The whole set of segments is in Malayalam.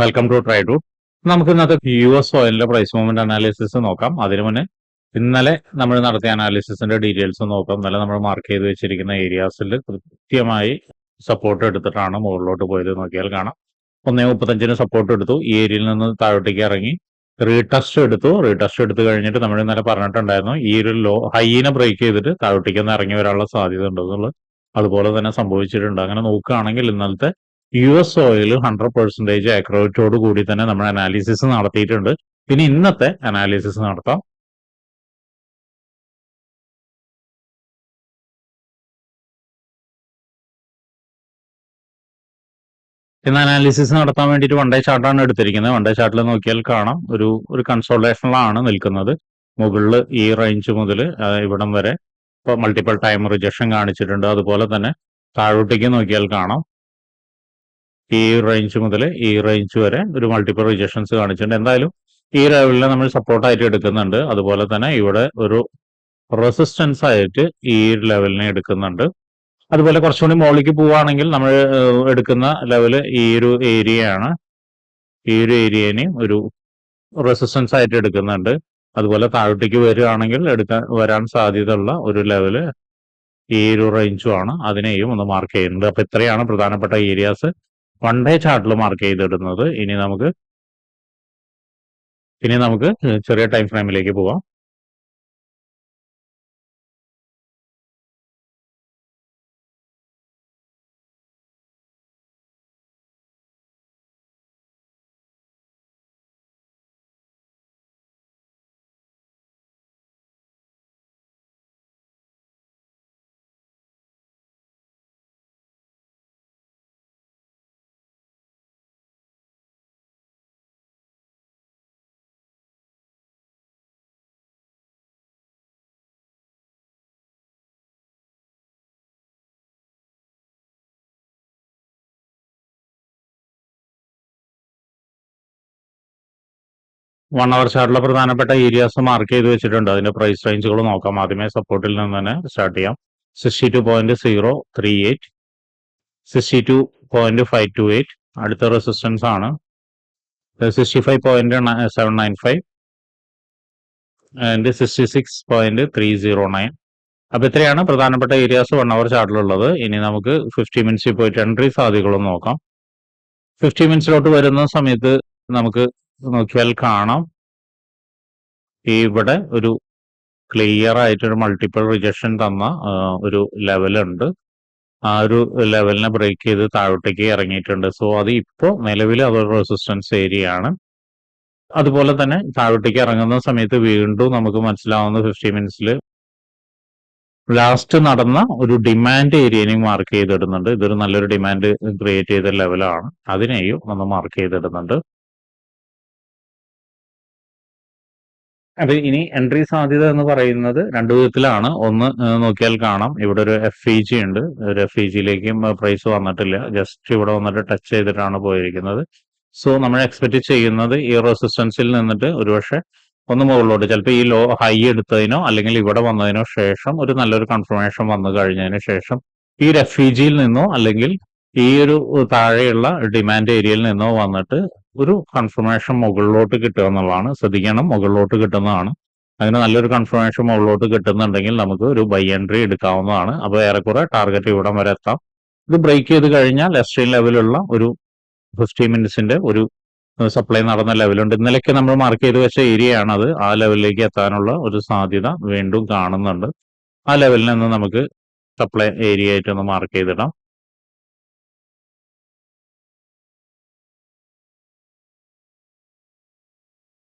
വെൽക്കം ടു ട്രൈ ടു നമുക്ക് ഇന്നത്തെ യു എസ് ഓയിലിന്റെ പ്രൈസ് മൂവ്മെന്റ് അനാലിസിസ് നോക്കാം. അതിനു മുന്നേ ഇന്നലെ നമ്മൾ നടത്തിയ അനാലിസിസിന്റെ ഡീറ്റെയിൽസ് നോക്കാം. ഇന്നലെ നമ്മൾ മാർക്ക് ചെയ്ത് വെച്ചിരിക്കുന്ന ഏരിയാസിൽ കൃത്യമായി സപ്പോർട്ട് എടുത്തിട്ടാണ് മുകളിലോട്ട് പോയത് നോക്കിയാൽ കാണാം. ഒന്നേ മുപ്പത്തഞ്ചിന് സപ്പോർട്ട് എടുത്തു. ഈ ഏരിയയിൽ നിന്ന് താഴോട്ടേക്ക് ഇറങ്ങി. റീടെസ്റ്റ് എടുത്തു. റീടെസ്റ്റ് എടുത്തു കഴിഞ്ഞിട്ട് നമ്മൾ ഇന്നലെ പറഞ്ഞിട്ടുണ്ടായിരുന്നു ഈ ഒരു ലോ ഹൈനെ ബ്രേക്ക് ചെയ്തിട്ട് താഴോട്ടേക്ക് ഒന്ന് ഇറങ്ങി വരാനുള്ള സാധ്യത ഉണ്ടെന്നുള്ളത്. അതുപോലെ തന്നെ സംഭവിച്ചിട്ടുണ്ട്. അങ്ങനെ നോക്കുകയാണെങ്കിൽ ഇന്നലത്തെ U S oil hundred percentage ആക്രോറ്റോട് കൂടി തന്നെ നമ്മൾ അനാലിസിസ് നടത്തിയിട്ടുണ്ട്. ഇനി ഇന്നത്തെ അനാലിസിസ് നടത്താം. ഇന്ന് അനാലിസിസ് നടത്താൻ വേണ്ടിയിട്ട് വൺ ഡേ ചാർട്ടാണ് എടുത്തിരിക്കുന്നത്. വൺ ഡേ ചാർട്ടിൽ നോക്കിയാൽ കാണാം. ഒരു ഒരു കൺസോൾട്ടേഷനിലാണ് നിൽക്കുന്നത്. മുകളിൽ ഈ റേഞ്ച് മുതൽ ഇവിടം വരെ ഇപ്പോൾ മൾട്ടിപ്പിൾ ടൈം റിജക്ഷൻ കാണിച്ചിട്ടുണ്ട്. അതുപോലെ തന്നെ താഴോട്ടേക്ക് നോക്കിയാൽ കാണാം. ഈ റേഞ്ച് മുതൽ ഈ റേഞ്ച് വരെ ഒരു മൾട്ടിപ്പിൾ റിജക്ഷൻസ് കാണിച്ചിട്ടുണ്ട്. എന്തായാലും ഈ ലെവലിനെ നമ്മൾ സപ്പോർട്ടായിട്ട് എടുക്കുന്നുണ്ട്. അതുപോലെ തന്നെ ഇവിടെ ഒരു റെസിസ്റ്റൻസ് ആയിട്ട് ഈ ലെവലിനെ എടുക്കുന്നുണ്ട്. അതുപോലെ കുറച്ചുകൂടി മുകളിലേക്ക് പോവുകയാണെങ്കിൽ നമ്മൾ എടുക്കുന്ന ലെവൽ ഈ ഒരു ഏരിയയാണ് ഈ ഒരു ഏരിയനെയും ഒരു റെസിസ്റ്റൻസ് ആയിട്ട് എടുക്കുന്നുണ്ട്. അതുപോലെ താഴോട്ടേക്ക് വരികയാണെങ്കിൽ എടുക്കാൻ വരാൻ സാധ്യതയുള്ള ഒരു ലെവൽ ഈ ഒരു റേഞ്ചുമാണ് അതിനെയും ഒന്ന് മാർക്ക് ചെയ്യുന്നുണ്ട്. അപ്പൊ ഇത്രയാണ് പ്രധാനപ്പെട്ട ഏരിയാസ് വൺ ഡേ ചാർട്ടിൽ മാർക്ക് ചെയ്തിടുന്നത്. ഇനി നമുക്ക് ഇനി നമുക്ക് ചെറിയ ടൈം ഫ്രെയിമിലേക്ക് പോവാം. വൺ അവർ ചാർട്ടിലെ പ്രധാനപ്പെട്ട ഏരിയാസ് മാർക്ക് ചെയ്ത് വെച്ചിട്ടുണ്ട്. അതിന്റെ പ്രൈസ് റേഞ്ചുകൾ നോക്കാം. ആദ്യമേ സപ്പോർട്ടിൽ നിന്ന് തന്നെ സ്റ്റാർട്ട് ചെയ്യാം. Sixty two point zero three eight sixty two point five two eight അടുത്ത റെസിസ്റ്റൻസ് ആണ്. Sixty five point seven nine five and sixty six point three zero nine അപ്പൊ ഇത്രയാണ് പ്രധാനപ്പെട്ട ഏരിയാസ് വൺ അവർ ചാർട്ടിലുള്ളത് ഇനി നമുക്ക് ഫിഫ്റ്റി മിനിറ്റ്സിൽ പോയിട്ട് എൻട്രി സാധ്യതകളും നോക്കാം. ഫിഫ്റ്റി മിനിറ്റ്സിലോട്ട് വരുന്ന സമയത്ത് നമുക്ക് നോക്കിയാൽ കാണാം. ഇവിടെ ഒരു ക്ലിയർ ആയിട്ടൊരു മൾട്ടിപ്പിൾ റിജക്ഷൻ തന്ന ഒരു ലെവലുണ്ട് ആ ഒരു ലെവലിനെ ബ്രേക്ക് ചെയ്ത് താഴോട്ടേക്ക് ഇറങ്ങിയിട്ടുണ്ട്. സോ അത് ഇപ്പോൾ നിലവിൽ അതൊരു റെസിസ്റ്റൻസ് ഏരിയ ആണ്. അതുപോലെ തന്നെ താഴോട്ടേക്ക് ഇറങ്ങുന്ന സമയത്ത് വീണ്ടും നമുക്ക് മനസ്സിലാവുന്ന ഫിഫ്റ്റി മിനിറ്റ്സിൽ ലാസ്റ്റ് നടന്ന ഒരു ഡിമാൻഡ് ഏരിയനെയും മാർക്ക് ചെയ്തിടുന്നുണ്ട്. ഇതൊരു നല്ലൊരു ഡിമാൻഡ് ക്രിയേറ്റ് ചെയ്ത ലെവലാണ് അതിനെയും ഒന്ന് മാർക്ക് ചെയ്തിടുന്നുണ്ട്. അത് ഇനി എൻട്രി സാധ്യത എന്ന് പറയുന്നത് രണ്ടു വിധത്തിലാണ്. ഒന്ന് നോക്കിയാൽ കാണാം. ഇവിടെ ഒരു എഫ് ഇ ജി ഉണ്ട്. ഒരു എഫ് ഇ ജിയിലേക്കും പ്രൈസ് വന്നിട്ടില്ല. ജസ്റ്റ് ഇവിടെ വന്നിട്ട് ടച്ച് ചെയ്തിട്ടാണ് പോയിരിക്കുന്നത്. സോ നമ്മൾ എക്സ്പെക്ട് ചെയ്യുന്നത് ഈ റെസിസ്റ്റൻസിൽ നിന്നിട്ട് ഒരുപക്ഷെ ഒന്ന് മുകളിലോട്ട്. ചിലപ്പോൾ ഈ ലോ ഹൈ എടുത്തതിനോ അല്ലെങ്കിൽ ഇവിടെ വന്നതിനോ ശേഷം ഒരു നല്ലൊരു കൺഫർമേഷൻ വന്നു കഴിഞ്ഞതിന് ശേഷം ഈ ഒരു എഫ് ഇ ജിയിൽ നിന്നോ അല്ലെങ്കിൽ ഈ ഒരു താഴെയുള്ള ഡിമാൻഡ് ഏരിയയിൽ നിന്നോ വന്നിട്ട് ഒരു കൺഫർമേഷൻ മുകളിലോട്ട് കിട്ടുക എന്നുള്ളതാണ്. ശ്രദ്ധിക്കണം മുകളിലോട്ട് കിട്ടുന്നതാണ്. അങ്ങനെ നല്ലൊരു കൺഫർമേഷൻ മുകളിലോട്ട് കിട്ടുന്നുണ്ടെങ്കിൽ നമുക്ക് ഒരു ബൈ എൻട്രി എടുക്കാവുന്നതാണ്. അപ്പോൾ ഏറെക്കുറെ ടാർഗറ്റ് ഇവിടം വരെ എത്താം. ഇത് ബ്രേക്ക് ചെയ്ത് കഴിഞ്ഞാൽ എക്സ്ട്രീം ലെവലുള്ള ഒരു ഫിഫ്റ്റി മിനിറ്റ്സിന്റെ ഒരു സപ്ലൈ നടന്ന ലെവലുണ്ട് ഇന്നലെയൊക്കെ നമ്മൾ മാർക്ക് ചെയ്ത് വെച്ച ഏരിയ ആണ് അത്. ആ ലെവലിലേക്ക് എത്താനുള്ള ഒരു സാധ്യത വീണ്ടും കാണുന്നുണ്ട്. ആ ലെവലിൽ നിന്ന് നമുക്ക് സപ്ലൈ ഏരിയ ആയിട്ടൊന്ന് മാർക്ക് ചെയ്തിടാം.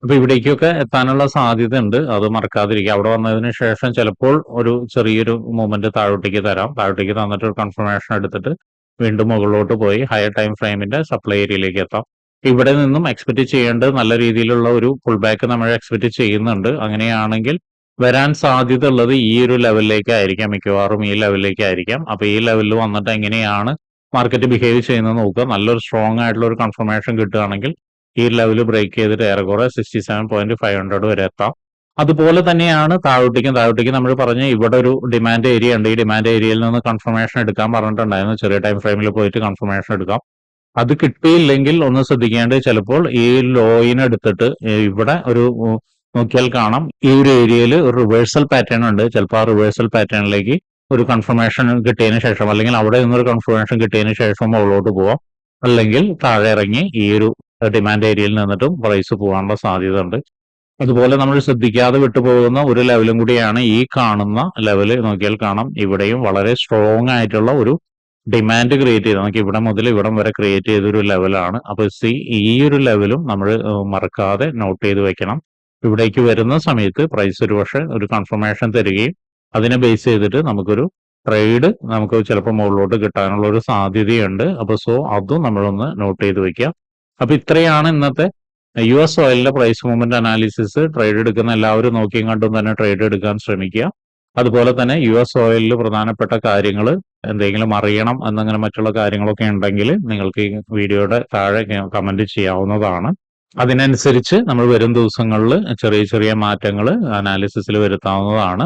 അപ്പൊ ഇവിടേക്കൊക്കെ എത്താനുള്ള സാധ്യത ഉണ്ട് അത് മറക്കാതിരിക്കുക. അവിടെ വന്നതിന് ശേഷം ചിലപ്പോൾ ഒരു ചെറിയൊരു മൂവ്മെന്റ് താഴോട്ടേക്ക് തരാം. താഴോട്ടേക്ക് തന്നിട്ട് ഒരു കൺഫർമേഷൻ എടുത്തിട്ട് വീണ്ടും മുകളിലോട്ട് പോയി ഹയർ ടൈം ഫ്രെയിമിന്റെ സപ്ലൈ ഏരിയയിലേക്ക് എത്താം. ഇവിടെ നിന്നും എക്സ്പെക്ട് ചെയ്യേണ്ടത് നല്ല രീതിയിലുള്ള ഒരു ഫുൾ ബാക്ക് നമ്മൾ എക്സ്പെക്ട് ചെയ്യുന്നുണ്ട്. അങ്ങനെയാണെങ്കിൽ വരാൻ സാധ്യത ഉള്ളത് ഈ ഒരു ലെവലിലേക്കായിരിക്കാം മിക്കവാറും ഈ ലെവലിലേക്കായിരിക്കാം അപ്പൊ ഈ ലെവലിൽ വന്നിട്ട് എങ്ങനെയാണ് മാർക്കറ്റ് ബിഹേവ് ചെയ്യുന്നത് നോക്കുക. നല്ലൊരു സ്ട്രോങ് ആയിട്ടുള്ള ഒരു കൺഫർമേഷൻ കിട്ടുകയാണെങ്കിൽ ഈ ലെവൽ ബ്രേക്ക് ചെയ്തിട്ട് ഏറെക്കുറെ sixty seven point five hundred വരെ എത്താം. അതുപോലെ തന്നെയാണ് താഴോട്ടേക്കും താഴോട്ടേക്കും നമ്മൾ പറഞ്ഞ ഇവിടെ ഒരു ഡിമാൻഡ് ഏരിയ ഉണ്ട്. ഈ ഡിമാൻഡ് ഏരിയയിൽ നിന്ന് കൺഫർമേഷൻ എടുക്കാൻ പറഞ്ഞിട്ടുണ്ടായിരുന്നു. ചെറിയ ടൈം ഫ്രെയിമിൽ പോയിട്ട് കൺഫർമേഷൻ എടുക്കാം. അത് കിട്ടിയില്ലെങ്കിൽ ഒന്ന് ശ്രദ്ധിക്കേണ്ടത് ചിലപ്പോൾ ഈ ലോയിനെടുത്തിട്ട് ഇവിടെ ഒരു നോക്കിയാൽ കാണാം. ഈ ഒരു ഏരിയയിൽ ഒരു റിവേഴ്സൽ പാറ്റേൺ ഉണ്ട്. ചിലപ്പോൾ ആ റിവേഴ്സൽ പാറ്റേണിലേക്ക് ഒരു കൺഫർമേഷൻ കിട്ടിയതിന് ശേഷം അല്ലെങ്കിൽ അവിടെ നിന്നൊരു കൺഫർമേഷൻ കിട്ടിയതിന് ശേഷം മുകളിലോട്ട് പോവാം. അല്ലെങ്കിൽ താഴെ ഇറങ്ങി ഈ ഒരു ഡിമാൻഡ് ഏരിയയിൽ നിന്നിട്ടും പ്രൈസ് പോകാനുള്ള സാധ്യത ഉണ്ട് അതുപോലെ നമ്മൾ ശ്രദ്ധിക്കാതെ വിട്ടുപോകുന്ന ഒരു ലെവലും കൂടിയാണ് ഈ കാണുന്ന ലെവൽ നോക്കിയാൽ കാണാം. ഇവിടെയും വളരെ സ്ട്രോങ് ആയിട്ടുള്ള ഒരു ഡിമാൻഡ് ക്രിയേറ്റ് ചെയ്ത് നമുക്ക് ഇവിടെ മുതൽ ഇവിടം വരെ ക്രിയേറ്റ് ചെയ്തൊരു ലെവലാണ് അപ്പൊ സി ഈ ഒരു ലെവലും നമ്മൾ മറക്കാതെ നോട്ട് ചെയ്ത് വെക്കണം. ഇവിടേക്ക് വരുന്ന സമയത്ത് പ്രൈസ് ഒരു പക്ഷേ ഒരു കൺഫർമേഷൻ തരികയും അതിനെ ബേസ് ചെയ്തിട്ട് നമുക്കൊരു ട്രേഡ് നമുക്ക് ചിലപ്പോൾ മുകളിലോട്ട് കിട്ടാനുള്ള ഒരു സാധ്യതയുണ്ട്. അപ്പൊ സോ അതും നമ്മളൊന്ന് നോട്ട് ചെയ്ത് വെക്കുക. അപ്പൊ ഇത്രയാണ് ഇന്നത്തെ യു എസ് ഓയിലിന്റെ പ്രൈസ് മൂവ്മെന്റ് അനാലിസിസ് ട്രേഡ് എടുക്കുന്ന എല്ലാവരും നോക്കിയും കണ്ടും തന്നെ ട്രേഡ് എടുക്കാൻ ശ്രമിക്കുക. അതുപോലെ തന്നെ യു എസ് ഓയിലിൽ പ്രധാനപ്പെട്ട കാര്യങ്ങൾ എന്തെങ്കിലും അറിയണം എന്നങ്ങനെ മറ്റുള്ള കാര്യങ്ങളൊക്കെ ഉണ്ടെങ്കിൽ നിങ്ങൾക്ക് ഈ വീഡിയോയുടെ താഴെ കമന്റ് ചെയ്യാവുന്നതാണ്. അതിനനുസരിച്ച് നമ്മൾ വരും ദിവസങ്ങളിൽ ചെറിയ ചെറിയ മാറ്റങ്ങൾ അനാലിസിസിൽ വരുത്താവുന്നതാണ്.